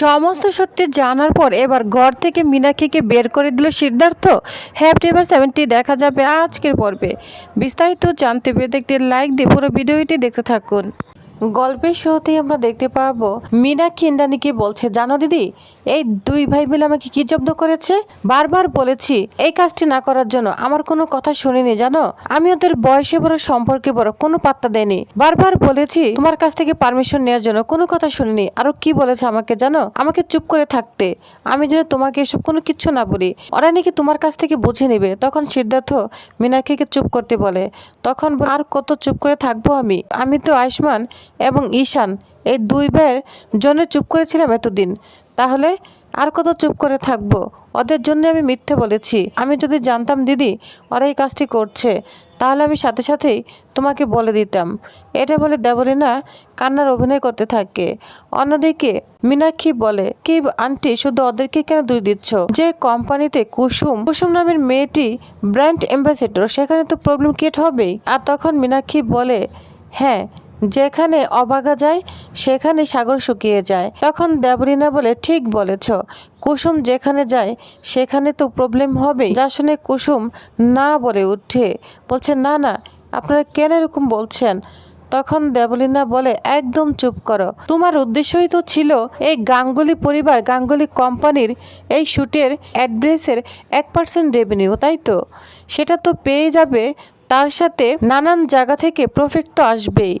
সমস্ত সত্যি জানার পর এবার ঘর থেকে মিনাক্ষীকে বের করে দিল সিদ্ধার্থ। হ্যাপি এবার সেভেন্টি দেখা যাবে আজকের পর্বে। বিস্তারিত জানতে পেরে একটি লাইক দিয়ে পুরো ভিডিওটি দেখতে থাকুন। গল্পের শুরুতেই আমরা দেখতে পাবো মীনাক্ষী ইন্দ্রাণীকে বলছে, জানো দিদি, এই দুই ভাই মিলে আমাকে কি জব্দ করেছে? বারবার বলেছি, এই কাজটি না করার জন্য আমার কোনো কথা শুনিনি, জানো? আমি ওদের বয়সে বড়, সম্পর্কে বড় কোনো পাত্তা দেয়নি বারবার বলেছি, তোমার কাছ থেকে পারমিশন নেওয়ার জন্য কোনো কথা শুনিনি। আরও কি বলেছে আমাকে, জানো? আমাকে চুপ করে থাকতে। আমি যেন তোমাকে এসব কোনো কিচ্ছু না বলি। ওরা নাকি তোমার কাছ থেকে বুঝে নেবে। তখন সিদ্ধার্থ মীনাক্ষীকে চুপ করতে বলে। তখন আর কত চুপ করে থাকব আমি? আমি তো আয়ুষ্মান। এবং ঈশান, এই দুই ভাইয়ের জন্য চুপ করেছিলাম এতদিন। তাহলে আর কত চুপ করে থাকব? ওদের জন্য আমি মিথ্যে বলেছি। আমি যদি জানতাম, দিদি, ওরা এই কাজটি করছে, তাহলে আমি সাথে সাথেই তোমাকে বলে দিতাম। এটা বলে দেবলীনা কান্নার অভিনয় করতে থাকে। অন্যদিকে মীনাক্ষী বলে, কি আন্টি, শুধু ওদেরকে কেন দুই দিচ্ছ? যে কোম্পানিতে কুসুম কুসুম নামের মেয়েটি ব্র্যান্ড অ্যাম্বাসেডর, সেখানে তো প্রবলেম ক্রিয়েট হবেই। আর তখন মীনাক্ষী বলে হ্যাঁ যেখানে অবাগা যায়, সেখানে সাগর শুকিয়ে যায়। তখন দেবরিনা বলে, ঠিক বলেছ। কুসুম যেখানে যায়, সেখানে তো প্রবলেম হবেই। যা শুনে কুসুম না বলে উঠে বলছে, না না, আপনারা কেন এরকম বলছেন? তখন দেবলিনা বলে, একদম চুপ করো। তোমার উদ্দেশ্যই তো ছিল এই গাঙ্গুলি পরিবার, গাঙ্গুলি কোম্পানির এই শ্যুটের অ্যাড্রেসের এক পার্সেন্ট রেভিনিউ তাই তো? সেটা তো পেয়ে যাবে তার সাথে নানান জায়গা থেকে প্রফিট তো আসবেই।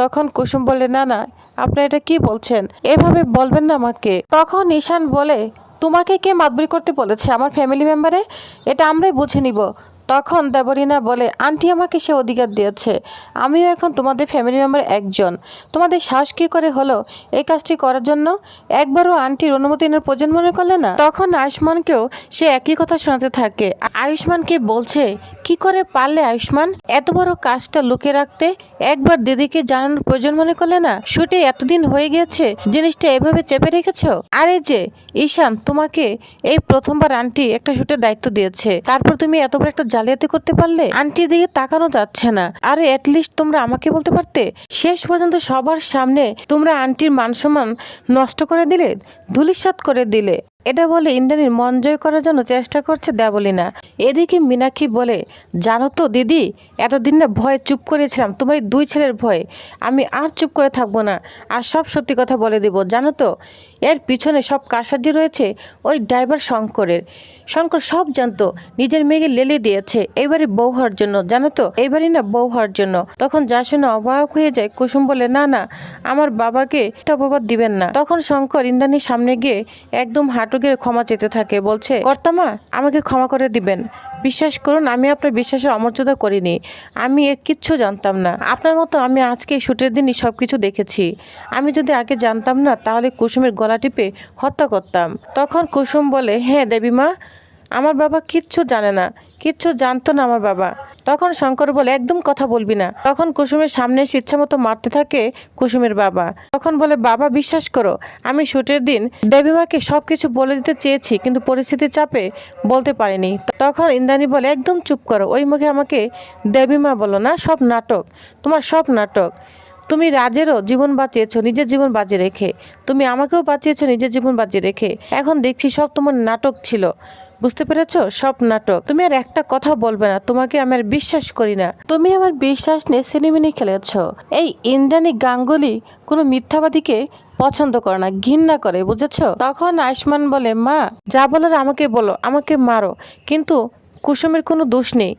তখন কুসুম বলে না না আপনি এটা কি বলছেন? এভাবে বলবেন না আমাকে। তখন ঈশান বলে, তোমাকে কে মাতবরি করতে বলেছে? আমার ফ্যামিলি মেম্বারে এটা আমরাই বুঝে নিব। তখন দেবরিনা বলে, আন্টি আমাকে সে অধিকার দিয়েছে। আমিও এখন তোমাদের ফ্যামিলি মেম্বার একজন। তোমাদের শ্বাস কী করে হলো এই কাজটি করার জন্য? একবারও আন্টির অনুমতি নেওয়ার প্রয়োজন মনে করলে না? তখন আয়ুষ্মানকেও সে একই কথা শোনাতে থাকে। আয়ুষ্মানকে বলছে? কি করে পারলে আয়ুষ্মান? এত বড় কাজটা লুকিয়ে রাখতে একবার দিদিকে জানানোর প্রয়োজন মনে করলে না? শুটে এতদিন হয়ে গেছে জিনিসটা এভাবে চেপে রেখেছো? আরে যে, ঈশান, তোমাকে এই প্রথমবার আন্টি একটা শুটের দায়িত্ব দিয়েছে। তারপর তুমি এত বড় একটা জালিয়াতি করতে পারলে আন্টির দিকে তাকানো যাচ্ছে না। আরে অ্যাটলিস্ট তোমরা আমাকে বলতে পারতে, শেষ পর্যন্ত সবার সামনে তোমরা আন্টির মানসম্মান নষ্ট করে দিলে ধুলিস্বাদ করে দিলে। এটা বলে ইন্দ্রাণীর মন জয় করার জন্য চেষ্টা করছে দেবলিনা। এদিকে মীনাক্ষী বলে, জানো তো দিদি, এতদিন না ভয়ে চুপ করেছিলাম তোমার এই দুই ছেলের ভয়ে। আমি আর চুপ করে থাকব না, আর সব সত্যি কথা বলে দেব, জানো তো? এর পিছনে সব কারসাজি রয়েছে, ওই ড্রাইভার শঙ্করের। শঙ্কর সব জানতো, নিজের মেয়েকে লেলে দিয়েছে, এবারে বউ হওয়ার জন্য, জানো তো? এবারই না বউ হওয়ার জন্য। তখন যা শুনে অবাক হয়ে যায়, কুসুম বলে, না না, আমার বাবাকে অপবাদ দিবেন না। তখন শঙ্কর ইন্দ্রাণীর সামনে গিয়ে একদম হাঁটু গেড়ে ক্ষমা চেতে থাকে, বলছে, কর্তামা, আমাকে ক্ষমা করে দিবেন। বিশ্বাস করুন, আমি আপনার বিশ্বাসের অমর্যাদা করিনি। আমি এর কিচ্ছু জানতাম না। আপনার মতো আমি আজকে শুটের দিনই সব কিছু দেখেছি। আমি যদি আগে জানতাম না, তাহলে কুসুমের গলা টিপে হত্যা করতাম। তখন কুসুম বলে হ্যাঁ দেবীমা আমার বাবা কিচ্ছু জানে না, কিচ্ছু জানতো না আমার বাবা। তখন শঙ্কর বলে, একদম কথা বলবি না। তখন কুসুমের সামনে ইচ্ছা মতো মারতে থাকে কুসুমের বাবা। তখন বলে, বাবা, বিশ্বাস করো, আমি শুটের দিন দেবীমাকে সব কিছু বলে দিতে চেয়েছি, কিন্তু পরিস্থিতির চাপে বলতে পারিনি। তখন ইন্দ্রাণী বলে, একদম চুপ করো, ওই মুখে আমাকে দেবীমা বলো না, সব নাটক, তোমার সব নাটক। তুমি রাজেরও জীবন বাঁচিয়েছো, নিজের জীবন বাঁচিয়ে রেখে। তুমি আমাকেও বাঁচিয়েছ, নিজের জীবন বাঁচিয়ে রেখে। এখন দেখছি সব তোমার নাটক ছিল। বুঝতে পেরেছ? সব নাটক। তুমি আর একটা কথা বলবে না, তোমাকে আমি আর বিশ্বাস করি না। তুমি আমার বিশ্বাস নিয়ে সিনেমিনি খেলেছ। এই ইন্দ্রাণী গাঙ্গুলি কোনো মিথ্যাবাদীকে পছন্দ করে না, ঘৃণা করে, বুঝেছ? তখন আয়ুষ্মান বলে, মা, যা বলার আমাকে বলো, আমাকে মারো। কিন্তু কুসুমের কোনো দোষ নেই।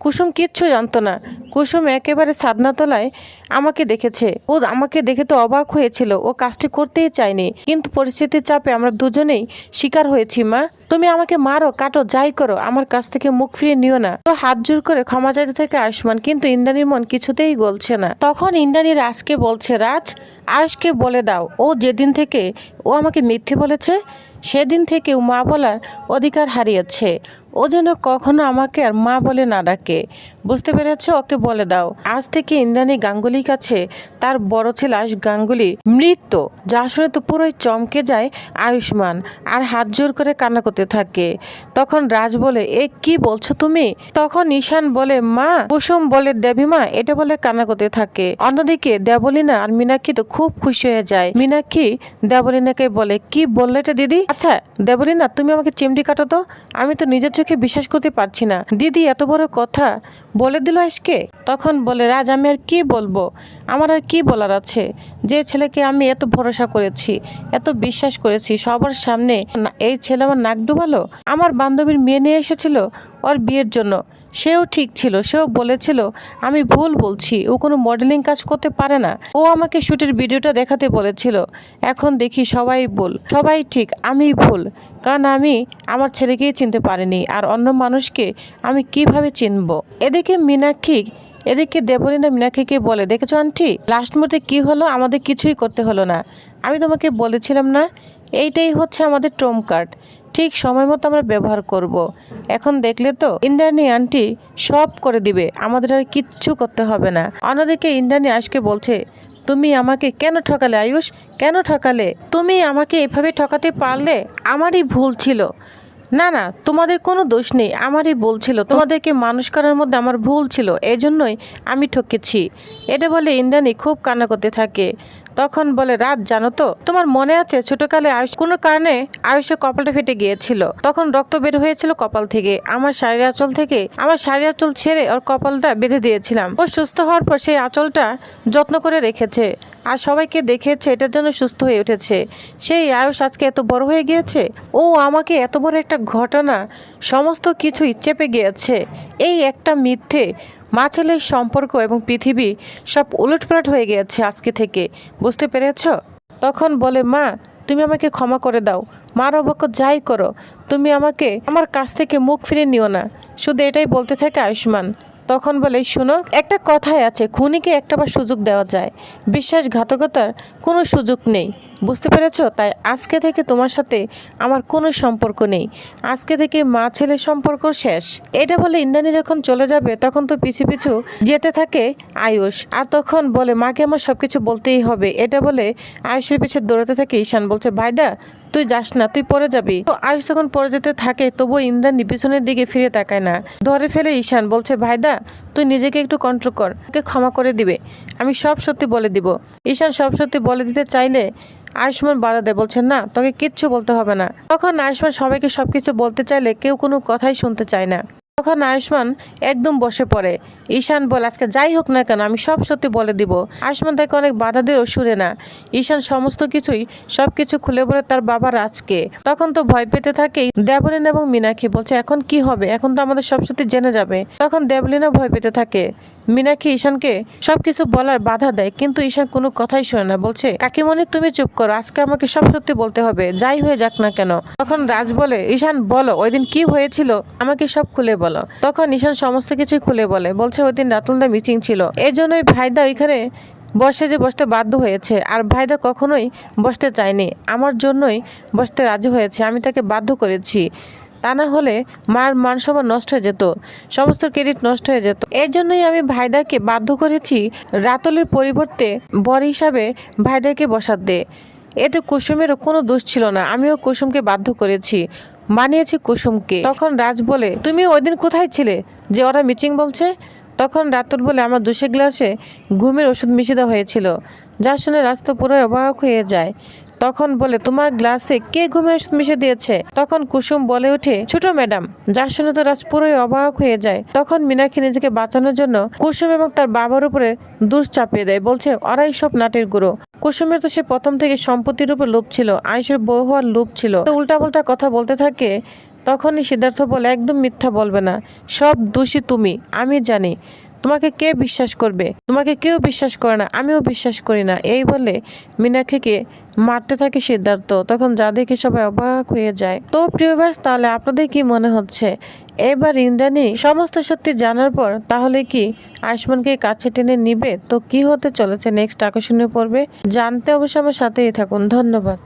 কুসুম কিচ্ছু জানতো না। কুসুম একেবারে সাদনাতলায় আমাকে দেখেছে। ও আমাকে দেখে তো অবাক হয়েছিল। ও কাজটি করতেই চায়নি। কিন্তু পরিস্থিতির চাপে আমরা দুজনেই শিকার হয়েছি, মা। তুমি আমাকে মারো, কাটো, যাই করো। আমার কাছ থেকে মুখ ফিরিয়ে নিও না। তো হাত জোর করে ক্ষমা চাইতে থাকে আয়ুষ্মান, কিন্তু ইন্দ্রাণীর মন কিছুতেই গলছে না। তখন ইন্দ্রাণী রাজকে বলছে, রাজ, আয়ুষকে বলে দাও। ও যেদিন থেকে, ও আমাকে মিথ্যে বলেছে, সেদিন থেকে মা বলার অধিকার হারিয়েছে। ও যেন কখনো আমাকে আর মা বলে না ডাকে। বুঝতে পেরেছ? ওকে বলে দাও। আজ থেকে ইন্দ্রাণী গাঙ্গুলির কাছে তার বড় ছেলে আয়ুষ গাঙ্গুলি মৃত্যু যা শুনে তো পুরোই চমকে যায় আয়ুষ্মান আর হাত জোর করে কান্না করতে থাকে। তখন রাজ বলে, এ কি বলছো তুমি? তখন ঈশান বলে, মা, কুসুম বলে দেবী মা এটা বলে কান্না করতে থাকে। অন্যদিকে দেবলিনা আর মীনাক্ষী তো খুব খুশি হয়ে যায়। মীনাক্ষী দেবলিনাকে বলে, কি বললে এটা দিদি? আচ্ছা দেবলিনা, তুমি আমাকে চিমটি কাটো তো। আমি তো নিজের চোখে বিশ্বাস করতে পারছি না। দিদি এত বড় কথা বলে দিল আজকে? তখন বলে, রাজ, আমি আর কি বলব? আমার আর কী বলার আছে? যে ছেলেকে আমি এত ভরসা করেছি, এত বিশ্বাস করেছি, সবার সামনে এই ছেলে আমার নাক ডুবালো? আমার বান্ধবীর মেয়ে নিয়ে এসেছিল ওর বিয়ের জন্য। সেও ঠিক ছিল, সেও বলেছিল, আমি ভুল বলছি, ও কোনো মডেলিং কাজ করতে পারে না। ও আমাকে শুটের ভিডিওটা দেখাতে বলেছিল। এখন দেখি সবাই ভুল। সবাই ঠিক আমিই ভুল, কারণ আমি আমার ছেলেকেই চিনতে পারিনি, আর অন্য মানুষকে আমি কীভাবে চিনব? এদিকে মীনাক্ষী এদিকে দেবলীনা মীনাক্ষীকে বলে, দেখেছ আন্টি, লাস্ট মুহূর্তে কি হলো? আমাদের কিছুই করতে হলো না। আমি তোমাকে বলেছিলাম না, এইটাই হচ্ছে আমাদের ট্রম কার্ড ঠিক সময় মতো আমরা ব্যবহার করব। এখন দেখলে তো, ইন্দ্রাণী আন্টি সব করে দিবে, আমাদের আর কিচ্ছু করতে হবে না। অন্যদিকে ইন্দ্রাণী আজকে বলছে, তুমি আমাকে কেন ঠকালে আয়ুষ? কেন ঠকালে? তুমি আমাকে এভাবে ঠকাতে পারলে আমারই ভুল ছিল। না না তোমাদের কোনো দোষ নেই। আমারই ভুল ছিল। তোমাদেরকে মানুষ করার মধ্যে আমার ভুল ছিল। এজন্যই জন্যই আমি ঠকেছি। এটা বলে ইন্দ্রাণী খুব কান্না করতে থাকে। তখন বলে রাত জানো তো, তোমার মনে আছে ছোটকালে আয়ুষ, কোনো কারণে আয়ুষের কপালটা ফেটে গিয়েছিল? তখন রক্ত বের হয়েছিল কপাল থেকে, আমার শাড়ির আঁচল থেকে। আমার শাড়ির আঁচল ছেড়ে ওর কপালটা বেঁধে দিয়েছিলাম। ও সুস্থ হওয়ার পর সেই আঁচলটা যত্ন করে রেখেছে আর সবাইকে দেখেছে এটার জন্য সুস্থ হয়ে উঠেছে। সেই আয়ুষ আজকে এত বড় হয়ে গিয়েছে? ও আমাকে এত বড় একটা ঘটনা, সমস্ত কিছুই চেপে গিয়েছে। এই একটা মিথ্যে মা ছেলের সম্পর্ক এবং পৃথিবী সব উলটপালট হয়ে গিয়েছে আজকে থেকে। বুঝতে পেরেছ? তখন বলে, মা, তুমি আমাকে ক্ষমা করে দাও। মার অবক্ষ যাই করো। তুমি আমাকে, আমার কাছ থেকে মুখ ফিরে নিও না। শুধু এটাই বলতে থাকে আয়ুষ্মান। তখন বলে, শুনো, একটা কথাই আছে, খুনিকে একটা একটাবার সুযোগ দেওয়া যায়। বিশ্বাসঘাতকতার কোনো সুযোগ নেই। বুঝতে পেরেছ? তাই আজকে থেকে তোমার সাথে আমার কোনো সম্পর্ক নেই। আজকে থেকে মা ছেলের সম্পর্ক শেষ। এটা বলে ইন্দ্রাণী যখন চলে যাবে, তখন তো পিছু পিছু যেতে থাকে আয়ুষ। আর তখন বলে, মাকে আমার সবকিছু বলতেই হবে। এটা বলে আয়ুষের পিছনে দৌড়াতে থাকে, ঈশান বলছে, ভাইদা, তুই যাস না, তুই পরে যাবি। তো আয়ুষ তখন পরে যেতে থাকে, তবুও ইন্দ্রাণী পিছনের দিকে ফিরে তাকায় না। ধরে ফেলে ঈশান বলছে, ভাইদা তুই নিজেকে একটু কন্ট্রোল কর ওকে ক্ষমা করে দিবে। আমি সব সত্যি বলে দিব। ঈশান সব সত্যি বলে দিতে চাইলে আয়ুষ্মান বাধা দেয়, বলছেন, না, তোকে কিচ্ছু বলতে হবে না। তখন আয়ুষ্মান সবাইকে সব কিছু বলতে চাইলে কেউ কোনো কথাই শুনতে চায় না। তখন আয়ুষ্মান একদম বসে পড়ে। ঈশান বলে, আজকে যাই হোক না কেন, আমি সব সত্যি বলে দিব। আয়ুষ্মান তাকে অনেক বাধা দিয়েও শুনে না। ঈশান সমস্ত কিছুই, সব কিছু খুলে বলে তার বাবা রাজকে। তখন তো ভয় পেতে থাকে দেবলিন এবং মীনাক্ষী, বলছে, এখন কি হবে? এখন তো আমাদের সব সত্যি জেনে যাবে। তখন দেবলিনা ভয় পেতে থাকে। মীনাক্ষী ঈশানকে সবকিছু বলার বাধা দেয়, কিন্তু ঈশান কোনো কথাই শোনে না। বলছে, কাকিমণি, তুমি চুপ করো, আজকে আমাকে সব সত্যি বলতে হবে, যাই হয়ে যাক না কেন? তখন রাজ বলে, ঈশান, বলো, ওই দিন কি হয়েছিল? আমাকে সব খুলে বলো। তখন ঈশান সমস্ত কিছুই খুলে বলে। বলছে, ওই দিন রাতুলদা মিটিং ছিল। এই জন্যই ভাইদা ওইখানে বসে যে বসতে বাধ্য হয়েছে। আর ভাইদা কখনোই বসতে চায়নি। আমার জন্যই বসতে রাজি হয়েছে। আমি তাকে বাধ্য করেছি। তা না হলে মার মান সম্মান নষ্ট হয়ে যেত। সমস্ত ক্রেডিট নষ্ট হয়ে যেত। এই জন্যই আমি ভাইদাকে বাধ্য করেছি রাতলের পরিবর্তে বর হিসাবে ভাইদাকে বসাতে। এতে কুসুমেরও কোনো দোষ ছিল না। আমিও কুসুমকে বাধ্য করেছি। মানিয়েছি কুসুমকে। তখন রাজ বলে, তুমি ওই দিন কোথায় ছিলে যে ওরা মিচিং বলছে? তখন রাতুর বলে, আমার দুশে গ্লাসে ঘুমের ওষুধ মিশিয়ে দেওয়া হয়েছিল। যার শুনে রাজ তো পুরো অবাক হয়ে যায়। তখন বলে, তোমার গ্লাসে কে ঘুমের মিশে দিয়েছে? তখন কুসুম বলে ওঠে, ছোট ম্যাডাম, যার শুনে তো রাজ পুরোই অবাক হয়ে যায়। তখন মীনাক্ষী নিজেকে বাঁচানোর জন্য কুসুম এবং তার বাবার উপরে দোষ চাপিয়ে দেয়, বলছে, ওরাই সব নাটের গুরু। কুসুমের তো সে প্রথম থেকে সম্পত্তির উপর লোভ ছিল আয়ুষের বউ হওয়ার লোভ ছিল। তো উল্টাপাল্টা কথা বলতে থাকে, তখনই সিদ্ধার্থ বলে, একদম মিথ্যা বলবে না, সব দোষী তুমি, আমি জানি। তোমাকে কে বিশ্বাস করবে? তোমাকে কেউ বিশ্বাস করে না, আমিও বিশ্বাস করি না। এই বলে মীনাক্ষীকে মারতে থাকে সিদ্ধার্থ। তখন যা দেখে সবাই অবাক হয়ে যায়। তো প্রিয় ভাস তাহলে আপনাদের কি মনে হচ্ছে? এবার ইন্দ্রাণী সমস্ত সত্যি জানার পর তাহলে কি আয়ুষ্মানকে কাছে টেনে নিবে? তো কি হতে চলেছে? নেক্সট আকর্ষণীয় পর্বে। জানতে অবশ্যই আমার সাথেই থাকুন। ধন্যবাদ।